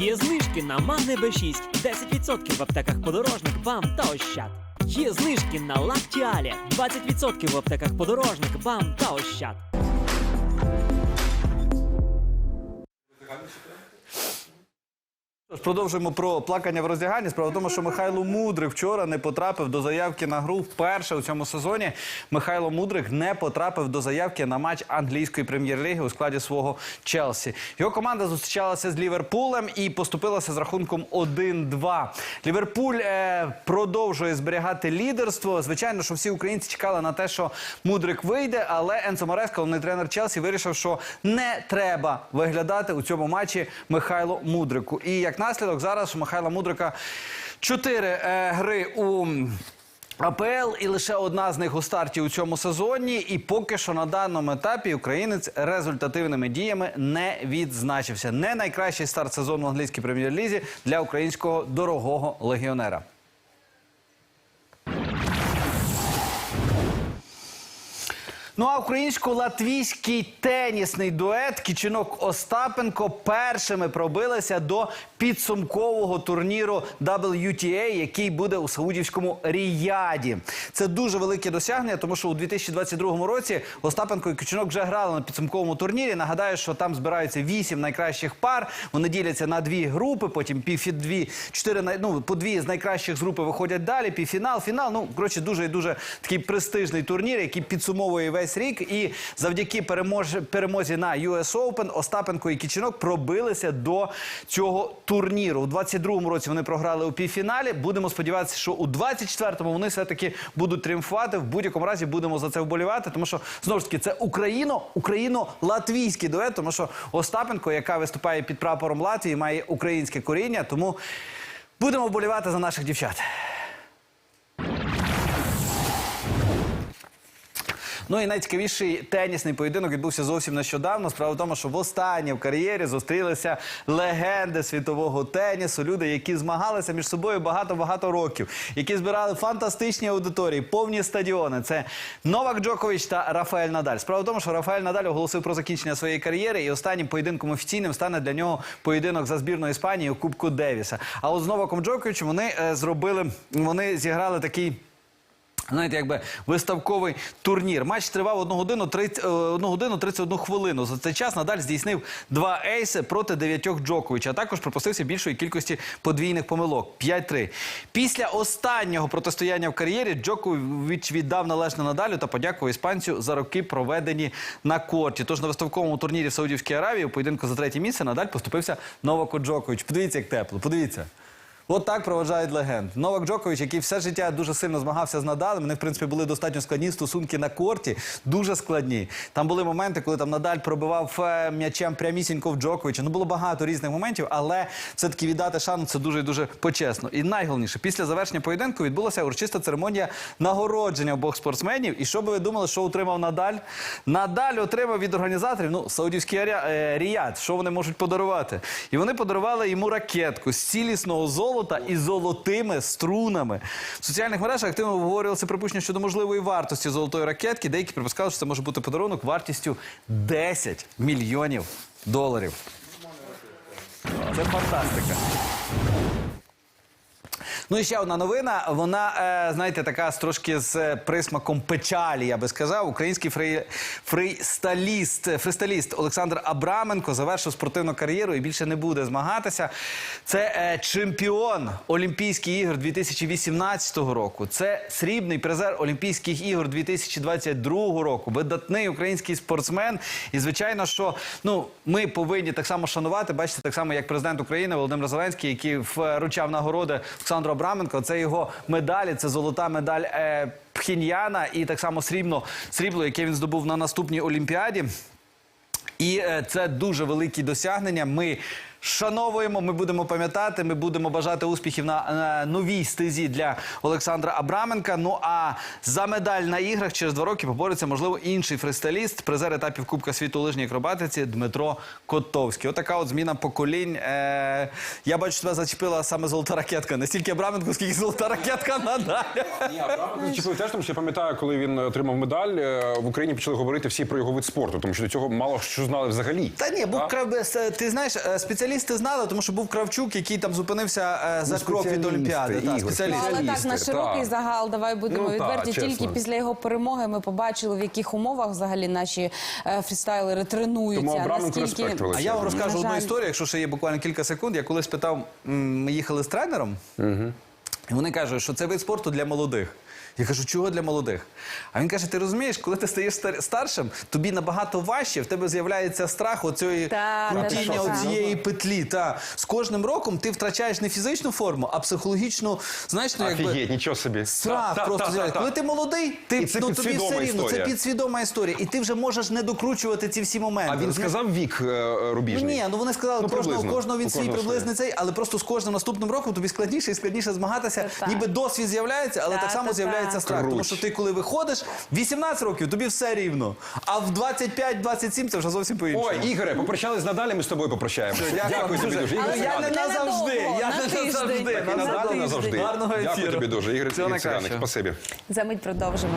Є знижки на Магне Б6, 10% в аптеках подорожник, вам та ощад. Є знижки на Лактіалі, 20% в аптеках подорожник, вам та ощад. Продовжуємо про плакання в роздяганні. Справа в тому, що Михайло Мудрик вчора не потрапив до заявки на гру вперше у цьому сезоні. Михайло Мудрик не потрапив до заявки на матч англійської прем'єр-ліги у складі свого Челсі. Його команда зустрічалася з Ліверпулем і поступилася з рахунком 1-2. Ліверпуль е, продовжує зберігати лідерство. Звичайно, що всі українці чекали на те, що Мудрик вийде, але Енцо Мореско, головний тренер Челсі, вирішив, що не треба виглядати у цьому матчі Михайло Мудрику. І як наслідок, зараз у Михайла Мудрика чотири е, гри у. АПЛ і лише одна з них у старті у цьому сезоні. І поки що на даному етапі українець результативними діями не відзначився. Не найкращий старт сезону в англійській прем'єр-лізі для українського дорогого легіонера. Ну а українсько-латвійський тенісний дует Кічинок Остапенко першими пробилися до підсумкового турніру WTA, який буде у Саудівському Ріяді. Це дуже велике досягнення, тому що у 2022 році Остапенко і Кічинок вже грали на підсумковому турнірі. Нагадаю, що там збираються вісім найкращих пар. Вони діляться на дві групи, потім півфі дві, чотири ну, по дві з найкращих з групи виходять далі. Півфінал, фінал. Ну коротше, дуже і дуже такий престижний турнір, який підсумовує весь рік. І завдяки перемож- перемозі на US Open Остапенко і Кічинок пробилися до цього турніру. У 22-му році вони програли у півфіналі. Будемо сподіватися, що у 24-му вони все-таки будуть тріумфувати. В будь-якому разі будемо за це вболівати, тому що знову ж таки це Україно, Україно-латвійський дует, тому що Остапенко, яка виступає під прапором Латвії, має українське коріння. Тому будемо вболівати за наших дівчат. Ну і найцікавіший тенісний поєдинок відбувся зовсім нещодавно. Справа в тому, що востаннє в кар'єрі зустрілися легенди світового тенісу, люди, які змагалися між собою багато-багато років, які збирали фантастичні аудиторії, повні стадіони. Це Новак Джокович та Рафаель Надаль. Справа в тому, що Рафаель Надаль оголосив про закінчення своєї кар'єри, і останнім поєдинком офіційним стане для нього поєдинок за збірну Іспанії у Кубку Девіса. А от з Новаком Джоковичем вони е, зробили, вони зіграли такий. Знаєте, якби виставковий турнір. Матч тривав 1 годину 30, е, 1 годину 31 хвилину. За цей час Надаль здійснив два ейси проти дев'ятьох Джоковича, а також пропустився більшої кількості подвійних помилок 5-3. Після останнього протистояння в кар'єрі Джокович віддав належне Надалю та подякував іспанцю за роки, проведені на корті. Тож на виставковому турнірі в Саудівській Аравії у поєдинку за третє місце Надаль поступився Новаку Джокович. Подивіться, як тепло. Подивіться. От так проважають легенд. Новак Джокович, який все життя дуже сильно змагався з Надалем. Вони, в принципі, були достатньо складні стосунки на корті, дуже складні. Там були моменти, коли там Надаль пробивав е, м'ячем прямісінько в Джоковича. Ну було багато різних моментів, але все-таки віддати шану це дуже і дуже почесно. І найголовніше, після завершення поєдинку відбулася урочиста церемонія нагородження обох спортсменів. І що би ви думали, що отримав Надаль? Надаль отримав від організаторів ну, Саудівський Аря- е, Ріяд. Що вони можуть подарувати? І вони подарували йому ракетку з цілісного золота і золотими струнами. В соціальних мережах активно обговорювалося припущення щодо можливої вартості золотої ракетки. Деякі припускали, що це може бути подарунок вартістю 10 мільйонів доларів. Це фантастика. Ну і ще одна новина. Вона, е, знаєте, така трошки з е, присмаком печалі, я би сказав. Український фрей, фрейсталіст, фристаліст Олександр Абраменко завершив спортивну кар'єру і більше не буде змагатися. Це е, чемпіон Олімпійських ігор 2018 року. Це срібний призер Олімпійських ігор 2022 року. Видатний український спортсмен. І звичайно, що ну ми повинні так само шанувати. Бачите, так само як президент України Володимир Зеленський, який вручав нагороди Олександру Абраменко. Це його медалі, це золота медаль е, Пхіньяна і так само срібно, срібло, яке він здобув на наступній Олімпіаді. І е, це дуже великі досягнення. Ми шановуємо, ми будемо пам'ятати, ми будемо бажати успіхів на, на новій стезі для Олександра Абраменка. Ну а за медаль на іграх через два роки побореться, можливо, інший фристайліст, призер етапів Кубка світу лижній акробатиці Дмитро Котовський. Отака от зміна поколінь. Е, я бачу, тебе зачепила саме золота ракетка. Не стільки Абраменко, скільки золота ракетка надалі. Зачепив теж, тому що я пам'ятаю, коли він отримав медаль, е, в Україні почали говорити всі про його вид спорту, тому що до цього мало що знали взагалі. Та ні, був А? краб- ти знаєш, е, спеціалісти спеціалісти знали, тому що був Кравчук, який там зупинився е, за Ну, крок від спеціалісти, Олімпіади. Та, Ігор, спеціалісти. Але так, на широкий так. загал, давай будемо Ну, так, відверті. чесно. Тільки після його перемоги ми побачили, в яких умовах взагалі наші е, фрістайлери тренуються. Тому Абраменко респект А я вам розкажу На одну жаль. історію, якщо ще є буквально кілька секунд. Я колись питав, м, ми їхали з тренером, і вони кажуть, що це вид спорту для молодих. Я кажу, чого для молодих? А він каже: ти розумієш, коли ти стаєш старшим, тобі набагато важче, в тебе з'являється страх оцієї крутіння та, та, та. оцієї петлі. Та з кожним роком ти втрачаєш не фізичну форму, а психологічну, знаєш, ну якби. Офігеть, нічого собі. Страх Та, та, просто та, з'являється. та, Коли ти молодий, ти це ну, тобі все рівно. Це підсвідома історія. І ти вже можеш не докручувати ці всі моменти. А він розумієш? сказав вік е, Ну, рубіжний? ні, ну вони сказали, Ну, кожного, кожного він свій приблизний цей, але просто з кожним наступним роком тобі складніше і складніше змагатися. Ніби досвід з'являється, але Та, так само та-та. З'являється страх. Круч. Тому що ти, коли виходиш, 18 років тобі все рівно. А в 25-27 це вже зовсім по-іншому. Ой, Ігоре, попрощались Надалі, ми з тобою попрощаємося. Дякую тобі дуже. Ігор, я не назавжди. Я не назавжди. Так і Надалі назавжди. Гарного Дякую ефіру. тобі дуже. Ігор Циганик, спасибі. За мить продовжимо.